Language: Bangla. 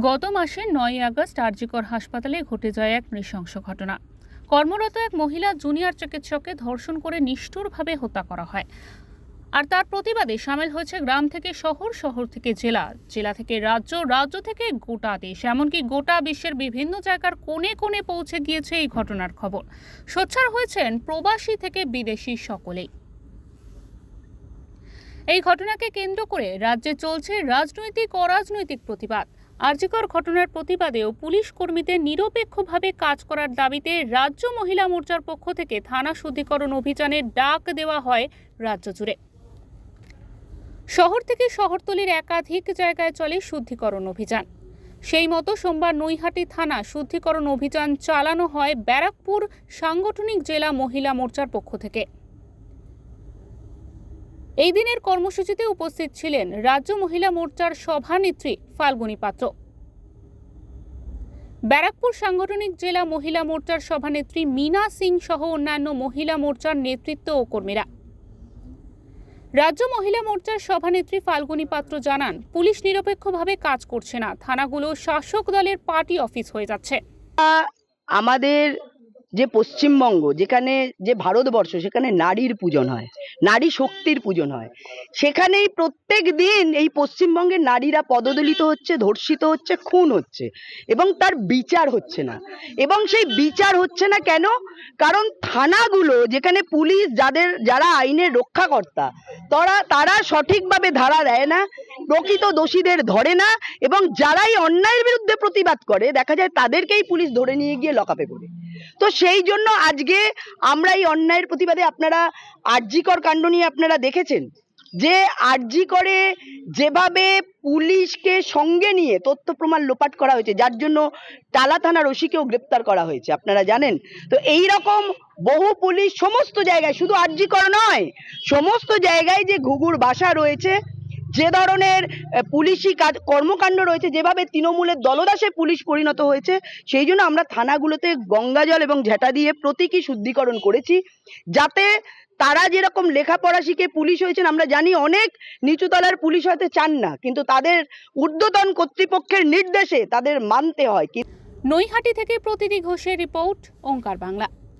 গত মাসের নয় আগস্ট আরজিকর হাসপাতালে ঘটে যায় এক নৃশংস ঘটনা। কর্মরত এক মহিলা জুনিয়র চিকিৎসককে ধর্ষণ করে নিষ্ঠুরভাবে হত্যা করা হয়। আর তার প্রতিবাদে সামিল হয়েছে গ্রাম থেকে শহর শহর থেকে জেলা। জেলা থেকে রাজ্য রাজ্য থেকে গোটা দেশ। এমনকি গোটা বিশ্বের বিভিন্ন জায়গার কোণে কোণে পৌঁছে গিয়েছে এই ঘটনার খবর। সোচ্চার হয়েছেন প্রবাসী থেকে বিদেশি সকলেই। এই ঘটনাকে কেন্দ্র করে রাজ্যে চলছে রাজনৈতিক অরাজনৈতিক প্রতিবাদ। আর্যিকর ঘটনার প্রতিবাদেও পুলিশ কর্মীদের নিরপেক্ষভাবে কাজ করার দাবিতে রাজ্য মহিলা মোর্চার পক্ষ থেকে থানা শুদ্ধিকরণ অভিযানের ডাক দেওয়া হয় রাজ্য জুড়ে। শহর থেকে শহরতলির একাধিক জায়গায় চলে শুদ্ধিকরণ অভিযান। সেই মতো সোমবার নৈহাটি থানা শুদ্ধিকরণ অভিযান চালানো হয় ব্যারাকপুর সাংগঠনিক জেলা মহিলা মোর্চার পক্ষ থেকে। এই দিনের কর্মসূচিতে উপস্থিত ছিলেন রাজ্য মহিলা মোর্চার সভানেত্রী ফাল্গুনী পাত্র। ব্যারাকপুর সাংগঠনিক জেলা মহিলা মোর্চার সভানেত্রী মিনা সিং সহ অন্যান্য মহিলা মোর্চার নেতৃত্ব ও কর্মীরা। রাজ্য মহিলা মোর্চার সভানেত্রী ফাল্গুনী পাত্র জানান, পুলিশ নিরপেক্ষভাবে কাজ করছে না, থানাগুলো শাসক দলের পার্টি অফিস হয়ে যাচ্ছে। আমাদের যে পশ্চিমবঙ্গ, যেখানে যে ভারতবর্ষ, সেখানে নারীর পূজন হয়, নারী শক্তির পূজন হয়। সেখানেই প্রত্যেক দিন এই পশ্চিমবঙ্গের নারীরা পদদলিত হচ্ছে, ধর্ষিত হচ্ছে, খুন হচ্ছে এবং তার বিচার হচ্ছে না। এবং সেই বিচার হচ্ছে না কেন? কারণ থানাগুলো, যেখানে পুলিশ যাদের, যারা আইনের রক্ষাকর্তা, তারা তারা সঠিকভাবে ধারা দেয় না, প্রকৃত দোষীদের ধরে না এবং যারাই অন্যায়ের বিরুদ্ধে প্রতিবাদ করে, দেখা যায় তাদেরকেই পুলিশ ধরে নিয়ে গিয়ে লকাপে করে। তো সেই জন্য আজকে আমরা এই অন্যায়ের প্রতিবাদে আপনারা আরজিকর কাণ্ড নিয়ে আপনারা দেখেছেন? যে আরজি করে যেভাবে পুলিশকে সঙ্গে নিয়ে তথ্য প্রমাণ লোপাট করা হয়েছে, যার জন্য টালা থানার ওসিকেও গ্রেপ্তার করা হয়েছে, আপনারা জানেন? তো এই রকম বহু পুলিশ সমস্ত জায়গায়, শুধু আরজিকর নয়, সমস্ত জায়গায় যে ঘুঘুর বাসা রয়েছে যে ধরনের পুলিশি কাজ, কর্মকাণ্ড রয়েছে, যেভাবে তৃণমূলের দলদাসে পুলিশ পরিণত হয়েছে, সেই জন্য আমরা থানাগুলোতে গঙ্গাজল এবং ঝেঁটা দিয়ে প্রতীকী শুদ্ধিকরণ করেছি, যাতে তারা যেরকম লেখাপড়া শিখে পুলিশ হয়েছেন, আমরা জানি অনেক নিচুতলার পুলিশ হতে চান না, কিন্তু তাদের ঊর্ধ্বতন কর্তৃপক্ষের নির্দেশে তাদের মানতে হয় নৈহাটি থেকে প্রতিটি ঘোষের রিপোর্ট, ওঙ্কার বাংলা।